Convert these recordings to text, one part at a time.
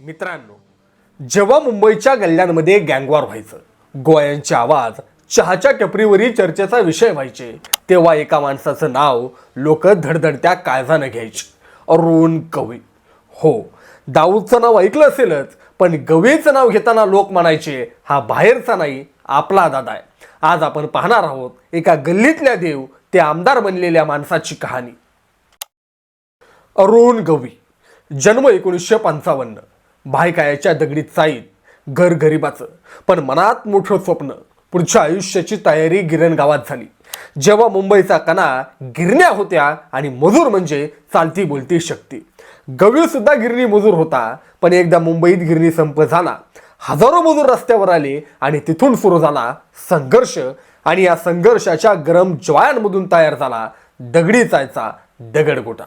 मित्रांनो जेव्हा मुंबईच्या गल्ल्यांमध्ये गँगवार व्हायचं गोळ्यांचे आवाज चहाच्या टपरीवरील चर्चेचा विषय व्हायचे तेव्हा एका माणसाचं नाव लोक धडधडत्या काळजानं घ्यायचे. अरुण गवई हो दाऊदचं नाव ऐकलं असेलच पण गवईचं नाव घेताना लोक म्हणायचे हा बाहेरचा नाही आपला दादा आहे. आज आपण पाहणार आहोत एका गल्लीतल्या देव ते आमदार बनलेल्या माणसाची कहाणी. अरुण गवी जन्म एकोणीसशे पंचावन्न. भायकायाच्या दगडीत चाईत घर गरिबाचं. पण मनात मोठं स्वप्न पुढच्या आयुष्याची तयारी गिरण गावात झाली. जेव्हा मुंबईचा कणा गिरण्या होत्या आणि मजूर म्हणजे चालती बोलती शक्ती. गवीसुद्धा गिरणी मजूर होता पण एकदा मुंबईत गिरणी संप झाला. हजारो मजूर रस्त्यावर आले आणि तिथून सुरू झाला संघर्ष आणि या संघर्षाच्या गरम ज्वाळांमधून तयार झाला दगडी चायचा दगडगोटा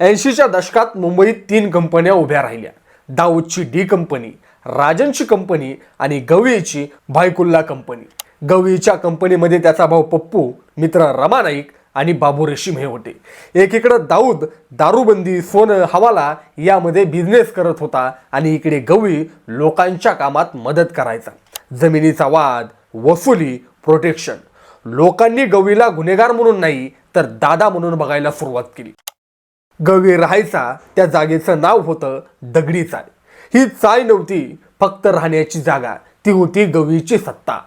ऐंशीच्या दशकात मुंबईत तीन कंपन्या उभ्या राहिल्या. दाऊदची डी कंपनी राजनची कंपनी आणि गवळीची भायकुल्ला कंपनी. गवळीच्या कंपनीमध्ये त्याचा भाऊ पप्पू मित्र रमा नाईक आणि बाबू रेशीम हे होते. एकीकडं दाऊद दारूबंदी सोनं हवाला यामध्ये बिझनेस करत होता आणि इकडे गवळी लोकांच्या कामात मदत करायचा. जमिनीचा वाद वसुली प्रोटेक्शन लोकांनी गवळीला गुन्हेगार म्हणून नाही तर दादा म्हणून बघायला सुरुवात केली. गवी राहायचा त्या जागेचं नाव होतं दगडी चाय ही चाय नव्हती फक्त राहण्याची जागा. ती होती गवीची सत्ता.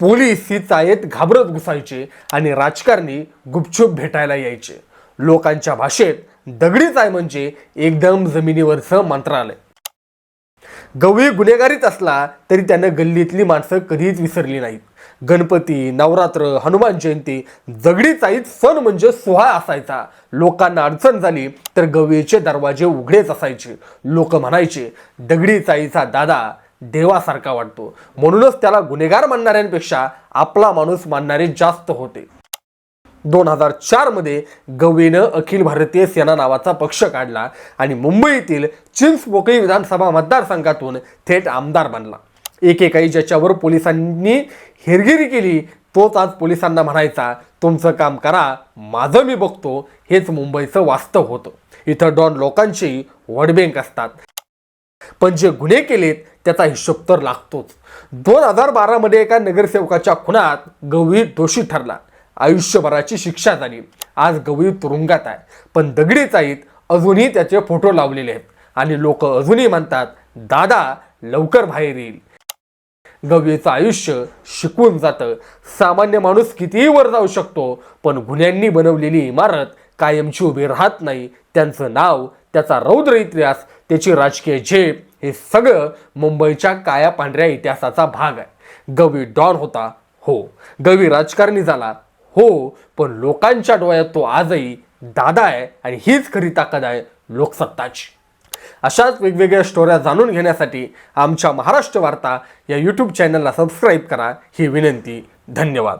पोलीस ही चायेत घाबरत घुसायचे आणि राजकारणी गुपचूप भेटायला यायचे. लोकांच्या भाषेत दगडी चाय म्हणजे एकदम जमिनीवरचं मंत्रालय. गवळी गुन्हेगारीत असला तरी त्यानं गल्लीतली माणसं कधीच विसरली नाहीत. गणपती नवरात्र हनुमान जयंती दगडी चाईत सण म्हणजे सोहळा असायचा. लोकांना अडचण झाली तर गवेचे दरवाजे उघडेच असायचे. लोक म्हणायचे दगडी चाईचा दादा देवासारखा वाटतो. म्हणूनच त्याला गुन्हेगार मानणाऱ्यांपेक्षा आपला माणूस मानणारे जास्त होते. दोन हजार चारमध्ये गवळीनं अखिल भारतीय सेना नावाचा पक्ष काढला आणि मुंबईतील चिंचपोकळी विधानसभा मतदारसंघातून थेट आमदार बनला. एकेकाळी ज्याच्यावर पोलिसांनी हेरगिरी केली तोच आज पोलिसांना म्हणायचा तुमचं काम करा माझं मी बघतो. हेच मुंबईचं वास्तव होतं. इथं डॉन लोकांची वडबँक असतात. पण जे गुन्हे केलेत त्याचा हिशोब तर लागतोच. दोन हजार बारामध्ये एका नगरसेवकाच्या खुनात गवळी दोषी ठरला. आयुष्यभराची शिक्षा झाली. आज गवळी तुरुंगात आहे. पण दगडी चाईत अजूनही त्याचे फोटो लावलेले आहेत. आणि लोक अजूनही म्हणतात दादा लवकर बाहेर येईल. गवळीचं आयुष्य शिकून जातं. सामान्य माणूस कितीही वर जाऊ शकतो पण गुन्ह्यांनी बनवलेली इमारत कायमची उभी राहत नाही. त्यांचं नाव त्याचा रौद्र इतिहास त्याची राजकीय झेप हे सगळं मुंबईच्या काया पांढऱ्या इतिहासाचा भाग आहे. गवी डॉन होता हो. गवी राजकारणी झाला हो. पण लोकांच्या डोळ्यात तो आजही दादा आहे आणि हीच खरी ताकद आहे लोकसत्ताची. अशाच वेगवेगळ्या स्टोऱ्या जाणून घेण्यासाठी आमच्या महाराष्ट्र वार्ता या यूट्यूब चॅनलला सबस्क्राईब करा. ही विनंती. धन्यवाद.